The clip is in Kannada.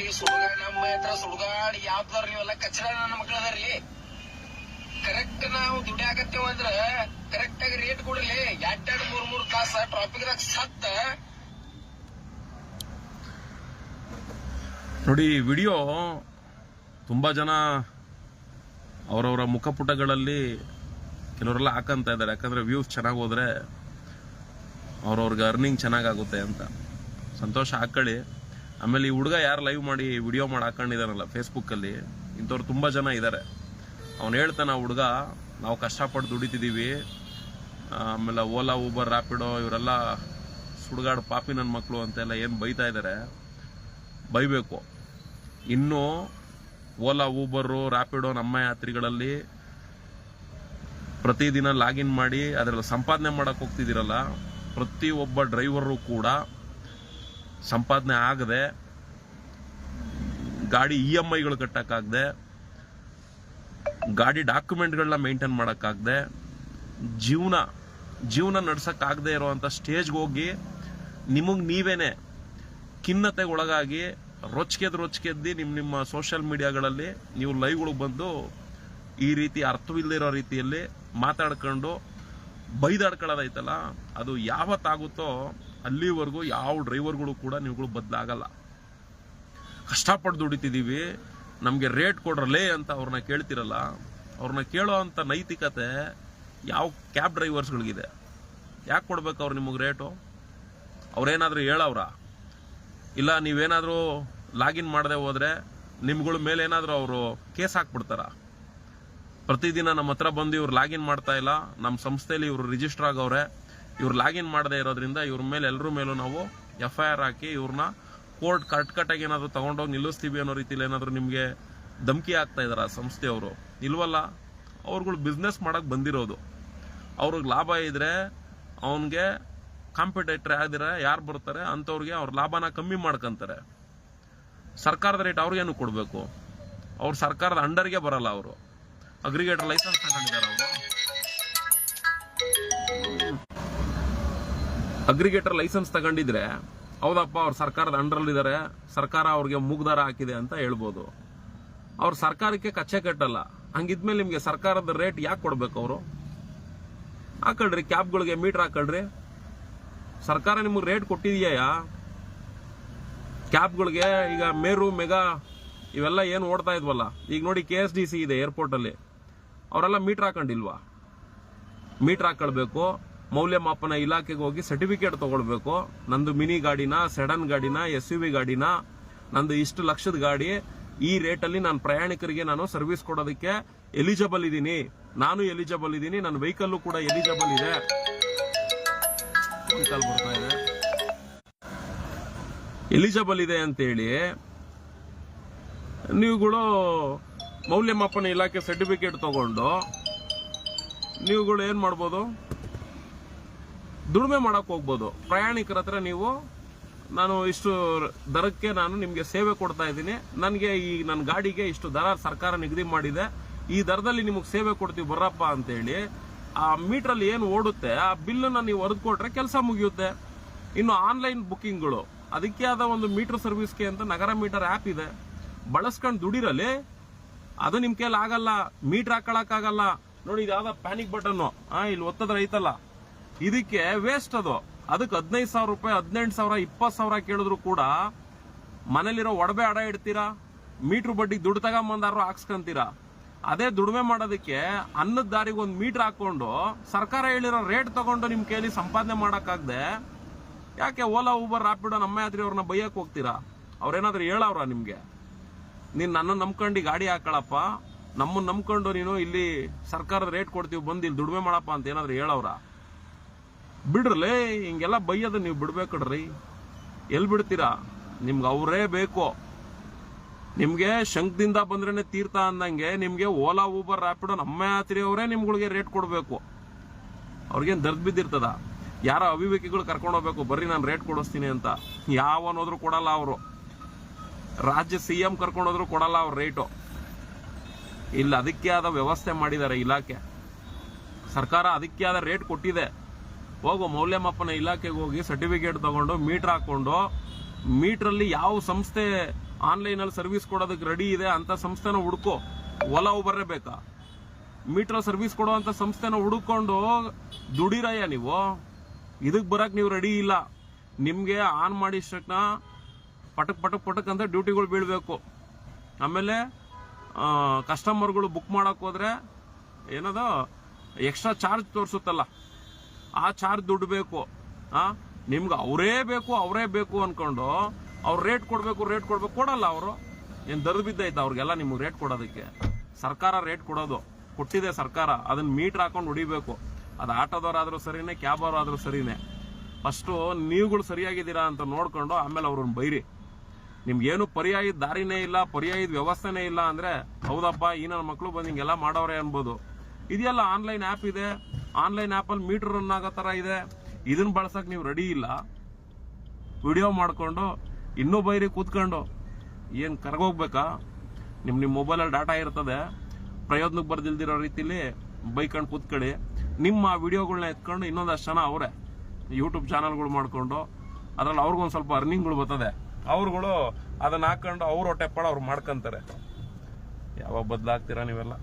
ಈ ಸುಡುಗಾಡ್ ನಮ್ಮ ಹತ್ರ ಸುಡುಗಾಡ್ ಯಾವ್ದಾರ ನೀವೆಲ್ಲ ಕಚ್ಚಡ ನನ್ನ ಮಕ್ಳು ಅದಾರಿ ಕರೆಕ್ಟ್ ನಾವು ದುಡಿಯಾಕತ್ತೇವ ಅಂದ್ರ ಕರೆಕ್ಟ್ ಆಗಿ ರೇಟ್ ಕೊಡ್ಲಿ ಎರಡ್ ಮೂರ್ ಮೂರ್ ತಾಸ ಟ್ರಾಫಿಕ್ ದಾಗ ಸತ್ತ. ನೋಡಿ ವಿಡಿಯೋ ತುಂಬ ಜನ ಅವರವರ ಮುಖಪುಟಗಳಲ್ಲಿ ಕೆಲವರೆಲ್ಲ ಹಾಕಂತ ಇದ್ದಾರೆ. ಯಾಕಂದ್ರೆ ವ್ಯೂಸ್ ಚೆನ್ನಾಗಿ ಹೋದ್ರೆ ಅವ್ರವ್ರಿಗೆ ಅರ್ನಿಂಗ್ ಚೆನ್ನಾಗಾಗುತ್ತೆ ಅಂತ. ಸಂತೋಷ ಹಾಕೊಳ್ಳಿ. ಆಮೇಲೆ ಈ ಹುಡುಗ ಯಾರು ಲೈವ್ ಮಾಡಿ ವಿಡಿಯೋ ಮಾಡಿ ಹಾಕೊಂಡಿದಾನಲ್ಲ ಫೇಸ್ಬುಕ್ಕಲ್ಲಿ ಇಂಥವ್ರು ತುಂಬ ಜನ ಇದ್ದಾರೆ ಅವ್ನು ಹೇಳ್ತಾನೆ ಆ ಹುಡುಗ, ನಾವು ಕಷ್ಟಪಟ್ಟು ದುಡಿತಿದ್ದೀವಿ ಆಮೇಲೆ ಓಲಾ ಊಬರ್ ರ್ಯಾಪಿಡೋ ಇವರೆಲ್ಲ ಸುಡುಗಾಡು ಪಾಪಿ ನನ್ನ ಮಕ್ಕಳು ಅಂತೆಲ್ಲ ಏನು ಬೈತಾ ಇದ್ದಾರೆ ಬೈಬೇಕು. ಇನ್ನು ಓಲಾ ಊಬರು ರ್ಯಾಪಿಡೋ ನಮ್ಮ ಯಾತ್ರಿಗಳಲ್ಲಿ ಪ್ರತಿದಿನ ಲಾಗಿನ್ ಮಾಡಿ ಅದರಲ್ಲಿ ಸಂಪಾದನೆ ಮಾಡೋಕ್ಕೆ ಹೋಗ್ತಿದ್ದೀರಲ್ಲ ಪ್ರತಿ ಒಬ್ಬ ಡ್ರೈವರು ಕೂಡ ಸಂಪಾದನೆ ಆಗದೆ, ಗಾಡಿ ಇ ಎಂ ಐಗಳು ಕಟ್ಟಕ್ಕಾಗದೆ, ಗಾಡಿ ಡಾಕ್ಯುಮೆಂಟ್ಗಳನ್ನ ಮೇಂಟೈನ್ ಮಾಡೋಕ್ಕಾಗದೆ, ಜೀವನ ಜೀವನ ನಡ್ಸಕ್ಕಾಗದೆ ಇರುವಂಥ ಸ್ಟೇಜ್ಗೆ ಹೋಗಿ ನಿಮಗೆ ನೀವೇನೆ ಖಿನ್ನತೆಗೆ ಒಳಗಾಗಿ ರೊಚ್ಕೆದ್ ರೊಚ್ಕೆದ್ದು ನಿಮ್ಮ ನಿಮ್ಮ ಸೋಷಿಯಲ್ ಮೀಡಿಯಾಗಳಲ್ಲಿ ನೀವು ಲೈವ್ಗಳಿಗೆ ಬಂದು ಈ ರೀತಿ ಅರ್ಥವಿಲ್ಲದಿರೋ ರೀತಿಯಲ್ಲಿ ಮಾತಾಡ್ಕೊಂಡು ಬೈದಾಡ್ಕೊಳ್ಳೋದೈತಲ್ಲ, ಅದು ಯಾವತ್ತಾಗುತ್ತೋ ಅಲ್ಲಿವರೆಗೂ ಯಾವ ಡ್ರೈವರ್ಗಳು ಕೂಡ ನೀವುಗಳು ಬದಲಾಗಲ್ಲ. ಕಷ್ಟಪಟ್ಟು ದುಡಿತಿದ್ದೀವಿ, ನಮಗೆ ರೇಟ್ ಕೊಡ್ರಲೇ ಅಂತ ಅವ್ರನ್ನ ಕೇಳ್ತಿರಲ್ಲ, ಅವ್ರನ್ನ ಕೇಳೋ ಅಂಥ ನೈತಿಕತೆ ಯಾವ ಕ್ಯಾಬ್ ಡ್ರೈವರ್ಸ್ಗಳಿಗಿದೆ. ಯಾಕೆ ಕೊಡ್ಬೇಕು ಅವ್ರು ನಿಮಗೆ ರೇಟು? ಅವ್ರೇನಾದರೂ ಹೇಳವ್ರ? ಇಲ್ಲ, ನೀವೇನಾದರೂ ಲಾಗಿನ್ ಮಾಡದೆ ಹೋದ್ರೆ ನಿಮ್ಗಳ ಮೇಲೆ ಏನಾದರೂ ಅವರು ಕೇಸ್ ಹಾಕ್ಬಿಡ್ತಾರ? ಪ್ರತಿದಿನ ನಮ್ಮ ಹತ್ರ ಬಂದು ಇವ್ರು ಲಾಗಿನ್ ಮಾಡ್ತಾ ಇಲ್ಲ, ನಮ್ಮ ಸಂಸ್ಥೆಯಲ್ಲಿ ಇವರು ರಿಜಿಸ್ಟರ್ ಆಗವ್ರೆ ಇವ್ರು ಲಾಗಿನ್ ಮಾಡದೇ ಇರೋದ್ರಿಂದ ಇವ್ರ ಮೇಲೆ ಎಲ್ಲರ ಮೇಲೂ ನಾವು ಎಫ್ ಐ ಆರ್ ಹಾಕಿ ಇವ್ರನ್ನ ಕೋರ್ಟ್ ಕಟ್ ಏನಾದರೂ ತಗೊಂಡೋಗಿ ನಿಲ್ಲಿಸ್ತೀವಿ ಅನ್ನೋ ರೀತಿಲಿ ಏನಾದರೂ ನಿಮಗೆ ಧಮಕಿ ಆಗ್ತಾ ಆ ಸಂಸ್ಥೆಯವರು. ಇಲ್ವಲ್ಲ, ಅವ್ರುಗಳು ಬಿಸ್ನೆಸ್ ಮಾಡೋಕೆ ಬಂದಿರೋದು. ಅವ್ರಿಗೆ ಲಾಭ ಇದ್ರೆ ಅವನಿಗೆ ಕಾಂಪಿಟೇಟ್ರ್ ಆಗಿದ್ರೆ ಯಾರು ಬರ್ತಾರೆ, ಅಂಥವ್ರಿಗೆ ಅವ್ರ ಲಾಭನ ಕಮ್ಮಿ ಮಾಡ್ಕೊಂತಾರೆ. ಸರ್ಕಾರದ ರೇಟ್ ಅವ್ರಿಗೇನು ಕೊಡಬೇಕು? ಅವ್ರು ಸರ್ಕಾರದ ಅಂಡರ್ಗೆ ಬರಲ್ಲ ಅವರು. ಅಗ್ರಿಗೇಟರ್ ಲೈಸೆನ್ಸ್ ತಗೊಂಡಿದ್ದಾರೆ ಅವರು. ಅಗ್ರಿಗೇಟರ್ ಲೈಸೆನ್ಸ್ ತಗೊಂಡಿದ್ರೆ, ಹೌದಪ್ಪ, ಅವ್ರು ಸರ್ಕಾರದ ಅಂಡರ್ ಇದ್ದಾರೆ ಸರ್ಕಾರ ಅವ್ರಿಗೆ ಮೂಗ್ದಾರ ಹಾಕಿದೆ ಅಂತ ಹೇಳ್ಬೋದು. ಅವ್ರ ಸರ್ಕಾರಕ್ಕೆ ಕಚ್ಚೆ ಕಟ್ಟಲ್ಲ. ಹಂಗಿದ್ಮೇಲೆ ನಿಮಗೆ ಸರ್ಕಾರದ ರೇಟ್ ಯಾಕೆ ಕೊಡ್ಬೇಕು ಅವರು? ಹಾಕೊಳ್ರಿ, ಕ್ಯಾಬ್ಗಳಿಗೆ ಮೀಟರ್ ಹಾಕೊಳ್ರಿ. ಸರ್ಕಾರ ನಿಮಗೆ ರೇಟ್ ಕೊಟ್ಟಿದೆಯಾ ಕ್ಯಾಬ್ಗಳಿಗೆ ಈಗ ಮೇರು, ಮೆಗಾ, ಇವೆಲ್ಲ ಏನು ಓಡ್ತಾ ಇದ್ವಲ್ಲ? ಈಗ ನೋಡಿ ಕೆ ಎಸ್ ಡಿ ಸಿ ಇದೆ ಏರ್ಪೋರ್ಟಲ್ಲಿ. ಅವರೆಲ್ಲ ಮೀಟರ್ ಹಾಕೊಂಡಿಲ್ವಾ? ಮೀಟರ್ ಹಾಕೊಳ್ಬೇಕು. ಮೌಲ್ಯಮಾಪನ ಇಲಾಖೆಗೆ ಹೋಗಿ ಸರ್ಟಿಫಿಕೇಟ್ ತಗೊಳ್ಬೇಕು. ನಂದು ಮಿನಿ ಗಾಡಿನ, ಸೆಡನ್ ಗಾಡಿನ ಎಸ್ ಯು ವಿ ಗಾಡಿನ, ನಂದು ಇಷ್ಟು ಲಕ್ಷದ ಗಾಡಿ, ಈ ರೇಟಲ್ಲಿ ನಾನು ಪ್ರಯಾಣಿಕರಿಗೆ ನಾನು ಸರ್ವಿಸ್ ಕೊಡೋದಕ್ಕೆ ಎಲಿಜಿಬಲ್ ಇದ್ದೀನಿ ನಾನು ಎಲಿಜಿಬಲ್ ಇದ್ದೀನಿ ನನ್ನ ವೆಹಿಕಲ್ಲು ಕೂಡ ಎಲಿಜಿಬಲ್ ಇದೆ. ಎಲಿಜಿಬಲ್ ಇದೆ ಅಂತೇಳಿ ನೀವುಗಳು ಮೌಲ್ಯಮಾಪನ ಇಲಾಖೆ ಸರ್ಟಿಫಿಕೇಟ್ ತಗೊಂಡು ನೀವುಗಳು ಏನು ಮಾಡ್ಬೋದು? ದುಡಿಮೆ ಮಾಡಕ್ ಹೋಗ್ಬೋದು. ಪ್ರಯಾಣಿಕರ ಹತ್ರ ನೀವು ನಾನು ಇಷ್ಟು ದರಕ್ಕೆ ನಾನು ನಿಮಗೆ ಸೇವೆ ಕೊಡ್ತಾ ಇದ್ದೀನಿ. ನನಗೆ ಈ ನನ್ನ ಗಾಡಿಗೆ ಇಷ್ಟು ದರ ಸರ್ಕಾರ ನಿಗದಿ ಮಾಡಿದೆ. ಈ ದರದಲ್ಲಿ ನಿಮಗೆ ಸೇವೆ ಕೊಡ್ತೀವಿ ಬರ್ರಪ್ಪ ಅಂತೇಳಿ ಆ ಮೀಟ್ರಲ್ಲಿ ಏನು ಓಡುತ್ತೆ, ಆ ಬಿಲ್ಲನ್ನು ನೀವು ಹೊರದು ಕೊಟ್ರೆ ಕೆಲಸ ಮುಗಿಯುತ್ತೆ. ಇನ್ನು ಆನ್ಲೈನ್ ಬುಕ್ಕಿಂಗ್ಗಳು, ಅದಕ್ಕೆ ಆದ ಒಂದು ಮೀಟರ್ ಸರ್ವಿಸ್ಗೆ ಅಂತ ನಗರ ಮೀಟರ್ ಆ್ಯಪ್ ಇದೆ. ಬಳಸ್ಕೊಂಡು ದುಡಿರಲ್ಲಿ ಅದು ನಿಮ್ಮ ಕೈಲಿ ಆಗಲ್ಲ, ಮೀಟರ್ ಹಾಕೊಳಕ್ಕಾಗಲ್ಲ. ನೋಡಿ ಇದು ಯಾವ್ದೋ ಪ್ಯಾನಿಕ್ ಬಟನ್ ಹಾಂ ಇಲ್ಲಿ ಒತ್ತದ್ರೆ ಐತಲ್ಲ. ಇದಕ್ಕೆ ವೇಸ್ಟ್ ಅದು. ಅದಕ್ಕೆ ಹದಿನೈದು ಸಾವಿರ ರೂಪಾಯಿ, ಹದಿನೆಂಟು ಸಾವಿರ, ಇಪ್ಪತ್ತು ಸಾವಿರ ಕೇಳಿದ್ರು ಕೂಡ ಮನೇಲಿರೋ ಒಡವೆ ಅಡ ಇಡ್ತೀರಾ? ಮೀಟರ್ ಬಡ್ಡಿಗೆ ದುಡ್ಡು ತಗೊಂಬಂದಾರು ಹಾಕ್ಸ್ಕೊಂತೀರಾ? ಅದೇ ದುಡಿಮೆ ಮಾಡೋದಕ್ಕೆ ಅನ್ನದ ದಾರಿಗೆ ಒಂದು ಮೀಟರ್ ಹಾಕೊಂಡು ಸರ್ಕಾರ ಹೇಳಿರೋ ರೇಟ್ ತಗೊಂಡು ನಿಮ್ಮ ಕೈಲಿ ಸಂಪಾದನೆ ಮಾಡೋಕ್ಕಾಗದೆ ಯಾಕೆ ಓಲಾ ಊಬರ್ ರಾಪಿಡೋ ನಮ್ಮ ಯಾತ್ರಿ ಅವ್ರನ್ನ ಬೈಯಕ್ ಹೋಗ್ತೀರಾ? ಅವ್ರೇನಾದ್ರೂ ಹೇಳವ್ರ ನಿಮಗೆ? ನೀನು ನನ್ನ ನಂಬ್ಕೊಂಡು ಗಾಡಿ ಹಾಕೊಳಪ್ಪ. ನಮ್ಮನ್ನು ನಂಬ್ಕೊಂಡು ನೀನು ಇಲ್ಲಿ ಸರ್ಕಾರದ ರೇಟ್ ಕೊಡ್ತೀವಿ, ಬಂದು ಇಲ್ಲಿ ದುಡಿಮೆ ಮಾಡಪ್ಪ ಅಂತ ಏನಾದ್ರು ಹೇಳವ್ರ? ಬಿಡ್ರಲೇ, ಹಿಂಗೆಲ್ಲ ಬೈಯೋದು ನೀವು ಬಿಡ್ಬೇಕಡ್ರಿ. ಎಲ್ಲಿ ಬಿಡ್ತೀರಾ? ನಿಮ್ಗೆ ಅವರೇ ಬೇಕು. ನಿಮಗೆ ಶಂಕದಿಂದ ಬಂದ್ರೇನೆ ತೀರ್ಥ ಅಂದಂಗೆ ನಿಮಗೆ ಓಲಾ, ಊಬರ್ ರ್ಯಾಪಿಡೋ ನಮ್ಮ ಯಾತ್ರಿ ಅವರೇ ನಿಮ್ಗಳಿಗೆ ರೇಟ್ ಕೊಡಬೇಕು. ಅವ್ರಿಗೇನು ದರ್ದ್ ಬಿದ್ದಿರ್ತದ? ಯಾರ ಅವಿವೇಕಿಗಳು ಕರ್ಕೊಂಡು ಹೋಗ್ಬೇಕು, ಬರ್ರಿ ನಾನು ರೇಟ್ ಕೊಡಿಸ್ತೀನಿ ಅಂತ. ಯಾವನೋದ್ರು ಕೊಡಲ್ಲ ಅವರು. ರಾಜ್ಯ ಸಿ ಎಂ ಕರ್ಕೊಂಡೋದ್ರು ಕೊಡಲ್ಲ ಅವ್ರ ರೇಟು ಇಲ್ಲ, ಅದಕ್ಕೆ ಆದ ವ್ಯವಸ್ಥೆ ಮಾಡಿದ್ದಾರೆ ಇಲಾಖೆ. ಸರ್ಕಾರ ಅದಕ್ಕೆ ಆದ ರೇಟ್ ಕೊಟ್ಟಿದೆ. ಹೋಗು, ಮೌಲ್ಯಮಾಪನ ಇಲಾಖೆಗೆ ಹೋಗಿ ಸರ್ಟಿಫಿಕೇಟ್ ತಗೊಂಡು ಮೀಟರ್ ಹಾಕೊಂಡು ಮೀಟ್ರಲ್ಲಿ ಯಾವ ಸಂಸ್ಥೆ ಆನ್ಲೈನ್ ಅಲ್ಲಿ ಸರ್ವಿಸ್ ಕೊಡೋದಕ್ಕೆ ರೆಡಿ ಇದೆ ಅಂತ ಸಂಸ್ಥೆನ ಹುಡ್ಕೋ. ಒಲವು ಬರಬೇಕಾ ಬೇಕಾ. ಮೀಟರ್ ಸರ್ವಿಸ್ ಕೊಡುವಂತ ಸಂಸ್ಥೆನ ಹುಡುಕೊಂಡು, ದುಡಿರಯ್ಯ ನೀವು? ಇದಕ್ ಬರಕ್ ನೀವು ರೆಡಿ ಇಲ್ಲ. ನಿಮ್ಗೆ ಆನ್ ಮಾಡಿಷ್ಟಕ್ನ ಪಟಕ್ ಪಟಕ್ ಪಟಕ್ ಅಂತ ಡ್ಯೂಟಿಗಳು ಬೀಳ್ಬೇಕು. ಆಮೇಲೆ ಕಸ್ಟಮರ್ಗಳು ಬುಕ್ ಮಾಡಕ್ ಹೋದ್ರೆ, ಏನದು ಎಕ್ಸ್ಟ್ರಾ ಚಾರ್ಜ್ ತೋರಿಸುತ್ತಲ್ಲ. ಆ ಚಾರ್ಜ್ ದುಡ್ಡು ಬೇಕು. ಆ? ನಿಮ್ಗೆ ಅವರೇ ಬೇಕು ಅವರೇ ಬೇಕು ಅನ್ಕೊಂಡು ಅವ್ರು ರೇಟ್ ಕೊಡಬೇಕು ರೇಟ್ ಕೊಡಬೇಕು ಕೊಡಲ್ಲ ಅವರು. ಏನು ದರ್ದು ಬಿದ್ದೈತೆ ಅವ್ರಿಗೆಲ್ಲ ನಿಮ್ಗೆ ರೇಟ್ ಕೊಡೋದಕ್ಕೆ. ಸರ್ಕಾರ ರೇಟ್ ಕೊಡೋದು. ಕೊಟ್ಟಿದೆ ಸರ್ಕಾರ. ಅದನ್ನ ಮೀಟ್ರ್ ಹಾಕೊಂಡು ಹೊಡಿಬೇಕು. ಅದು ಆಟೋದವರಾದರೂ ಸರಿನೇ ಕ್ಯಾಬ್ ಆದರೂ ಸರಿನೇ. ಫಸ್ಟು ನೀವುಗಳು ಸರಿಯಾಗಿದ್ದೀರಾ ಅಂತ ನೋಡ್ಕೊಂಡು ಆಮೇಲೆ ಅವ್ರನ್ನ ಬೈರಿ. ನಿಮ್ಗೇನು ಪರ್ಯಾಯದ ದಾರಿನೇ ಇಲ್ಲ, ಪರ್ಯಾಯದ ವ್ಯವಸ್ಥೆನೇ ಇಲ್ಲ ಅಂದರೆ, ಹೌದಪ್ಪ, ಈ ನನ್ನ ಮಕ್ಕಳು ಬಂದು ಹಿಂಗೆಲ್ಲ ಮಾಡೋರೆ ಅನ್ಬೋದು. ಇದೆಯಲ್ಲ ಆನ್ಲೈನ್ ಆ್ಯಪ್ ಇದೆ. ಆನ್ಲೈನ್ ಆ್ಯಪಲ್ಲಿ ಮೀಟರ್ ರನ್ ಆಗೋ ಥರ ಇದೆ. ಇದನ್ನ ಬಳಸಕ್ ನೀವು ರೆಡಿ ಇಲ್ಲ. ವಿಡಿಯೋ ಮಾಡ್ಕೊಂಡು, ಇನ್ನೂ ಬೈರಿ ಕೂತ್ಕೊಂಡು, ಏನು ಕರ್ಗೋಗ್ಬೇಕಾ ನಿಮ್ಮ ನಿಮ್ಮ ಮೊಬೈಲಲ್ಲಿ ಡಾಟಾ ಇರ್ತದೆ. ಪ್ರಯೋಜನಕ್ಕೆ ಬರ್ದಿಲ್ದಿರೋ ರೀತಿಲಿ ಬೈಕೊಂಡು ಕೂತ್ಕೊಳ್ಳಿ ನಿಮ್ಮ ವಿಡಿಯೋಗಳನ್ನ ಎತ್ಕೊಂಡು ಇನ್ನೊಂದಷ್ಟು ಜನ ಅವರೇ. ಯೂಟ್ಯೂಬ್ ಚಾನಲ್ಗಳು ಮಾಡಿಕೊಂಡು, ಅದರಲ್ಲಿ ಅವ್ರಿಗೊಂದು ಸ್ವಲ್ಪ ಅರ್ನಿಂಗ್ಗಳು ಬರ್ತದೆ. ಅವ್ರುಗಳು ಅದನ್ನು ಹಾಕ್ಕೊಂಡು ಅವ್ರ ಹೊಟ್ಟೆ ಪಾಡ ಅವ್ರು ಮಾಡ್ಕೊಂತಾರೆ. ಯಾವಾಗ ಬದಲಾಗ್ತೀರಾ ನೀವೆಲ್ಲ?